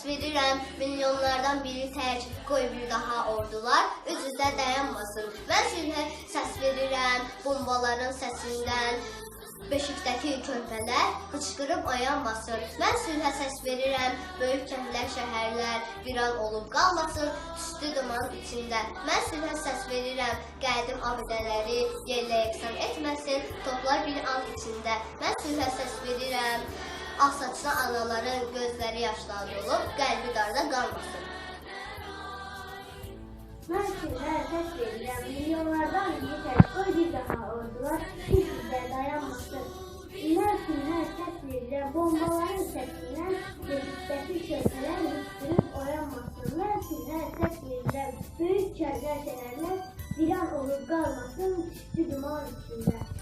Dərs verirəm, milyonlardan biri tək, qoy bir daha ordular üz-üzə dayanmasın. Mən sülhə səs verirəm, bombaların səsindən. Beşikdəki körpələr hıçqırıb oyanmasın. Mən sülhə səs verirəm, böyük kəndlər, şəhərlər viran olub qalmasın, tüstü duman içində. Mən sülhə səs verirəm, qədim abidələri yerlə yeksan etməsin, toplar bir an içində. Mən sülhə səs verirəm, ağ saçlı anaların gözləri yaşla dolub, qəlbi darda qalmasın. Mən sizə səs verirəm, milyonlardan yeter, qoy bir daha ordular, bir sizdə dayanmasın. Mən sizə səs verirəm, bombaların səsindən dedikdəki körpələr hıçqırıb oyanmasın. Mən sizə səs verirəm, böyük kərlər şəhərlər viran olub qalmasın, tüstü duman içində.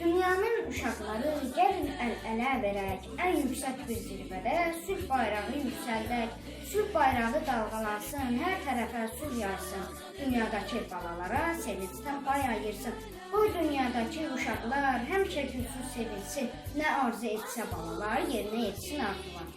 Dünyanın uşaqları gəlin əl-ələ verək, ən yüksək bir zirvədə sülh bayrağı yüksəldək. Sülh bayrağı dalğalansın, hər tərəfə sülh yaysın. Dünyadakı balalara sevincdən pay ayırsın. Qoy dünyadakı uşaqlar həmişə gülsüz sevinsin. Nə arzu etsə balalar yerinə yetsin arzular.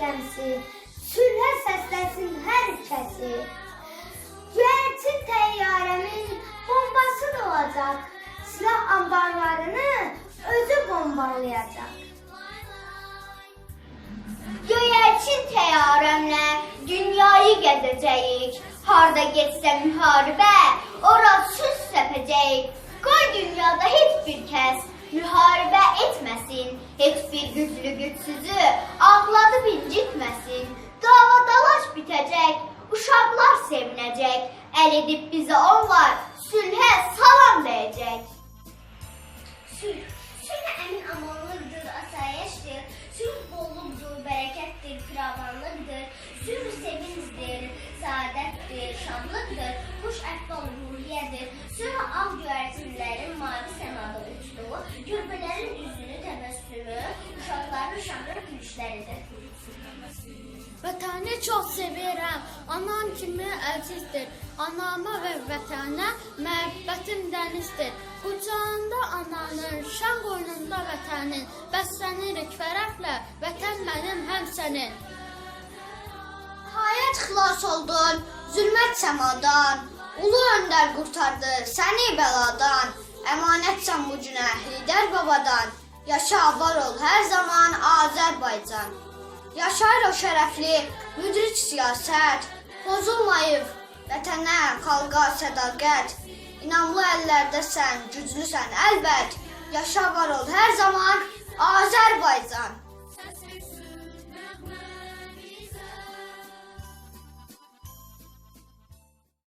Sülh gəmisi, sülhə səsləsin hər kəsi. Göyərçin təyyarəmin bombası da olacaq, silah ambarlarını özü bombalayacaq. Göyərçin təyyarəmlə dünyayı gəzəcəyik. Harda getsə müharibə, ora sülh səpəcəyik. Qoy dünyada heç bir kəs müharibə etməsin. Heç bir güclü gücsüzü ağladı incitməsin. Dava dalaş bitəcək, uşaqlar sevinəcək. Əl edib bizə onlar sülhə salam deyəcək. Sülh, sülh əmin amanlıqdır, asayişdir. Sülh bollukdur, bərəkətdir, firavanlıqdır. Sülh sevincdir, saadətdir, şadlıqdır. Xoş əhval ruhiyyədir. Sülh ağ göyərçinlərin mavi səmada Çox sevirəm. Anam kimi əzizdir. Anama və vətənə məhəbbətim dənizdir. Qucağında ananın, şən qoynunda vətənin. Bəslənirik fərəhlə, vətən mənim həm sənin. Nəhayət xilas oldun zülmət səmadan. Ulu öndər qurtardı səni bəladan. Əmanətsən bu günə Heydər babadan. Yaşa var ol hər zaman Azərbaycan. Yaşayır o şərəfli müdrik siyasət. Pozulmayıb vətənə, xalqa sədaqət. İnamlı əllərdəsən, güclüsən əlbət. Yaşa var ol hər zaman Azərbaycan.